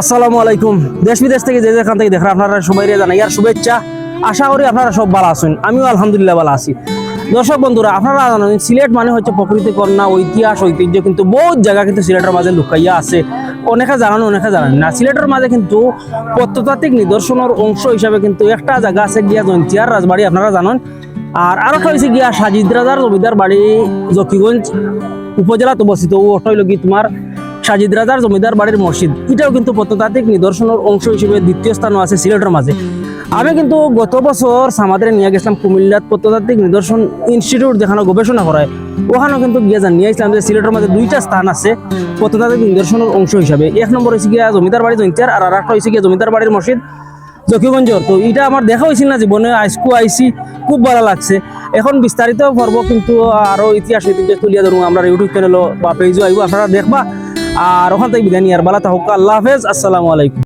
আসসালামু আলাইকুম। দেশ বিদেশ থেকে যে যেখান থেকে দেখেন, আপনারা সবাই জানাই আর শুভেচ্ছা। আশা করি আপনারা সব ভালো আছেন। আমিও আলহামদুলিল্লাহ ভালো আছি। দর্শক বন্ধুরা, আপনারা জানেন, সিলেট মানে হচ্ছে প্রকৃতি, কন্যা ঐতিহাস ঐতিহ্য কিন্তু বহুত জায়গা কিন্তু সিলেটের মাঝে লুকাইয়া আছে। অনেকে জানান, অনেকে জানেন না। সিলেটের মাঝে কিন্তু প্রত্নতাত্ত্বিক নিদর্শনের অংশ হিসাবে কিন্তু একটা জায়গা আছে গিয়া জয়ন্তিয়ার রাজবাড়ি, আপনারা জানেন। আর আরও হয়েছে গিয়া সাজিদ রাজার জমিদার বাড়ি, জকিগঞ্জ উপজেলাত অবস্থিত। ও ওটা কি তোমার সাজিদ রাজার জমিদার বাড়ির মসজিদ। এটাও কিন্তু প্রত্নতাত্ত্বিক নিদর্শনের অংশ হিসেবে দ্বিতীয় স্থানও আছে সিলেটের মাঝে। আমি কিন্তু গত বছর সামাদের নিয়ে গেছিলাম কুমিল্লাত প্রত্নতাত্ত্বিক নিদর্শন ইনস্টিটিউট যেখানে গবেষণা করায়। ওখানেও কিন্তু গিয়ে জান নিয়ে আসলাম যে সিলেটের মাঝে দুইটা স্থান আছে প্রত্নতাত্ত্বিক নিদর্শনের অংশ হিসাবে। এক নম্বর হয়েছে গিয়া জমিদার বাড়ি জয়ন্তিয়ার আর আর একটা হয়েছে গিয়া জমিদার বাড়ির মসজিদ জকিগঞ্জর। তো এটা আমার দেখা হয়েছিল না জীবনে, আইসকু আইসি খুব ভালো লাগছে। এখন বিস্তারিত পর্ব কিন্তু আরও ইতিহাস ঐতিহ্য তুলিয়া ধরুন। আমরা ইউটিউব চ্যানেল বা পেজও আইব, আপনারা দেখবা। আর ওখান থেকে বিদায় নিয়ে আর বালা তাহকা আল্লাহ হাফেজ। আসসালামু আলাইকুম।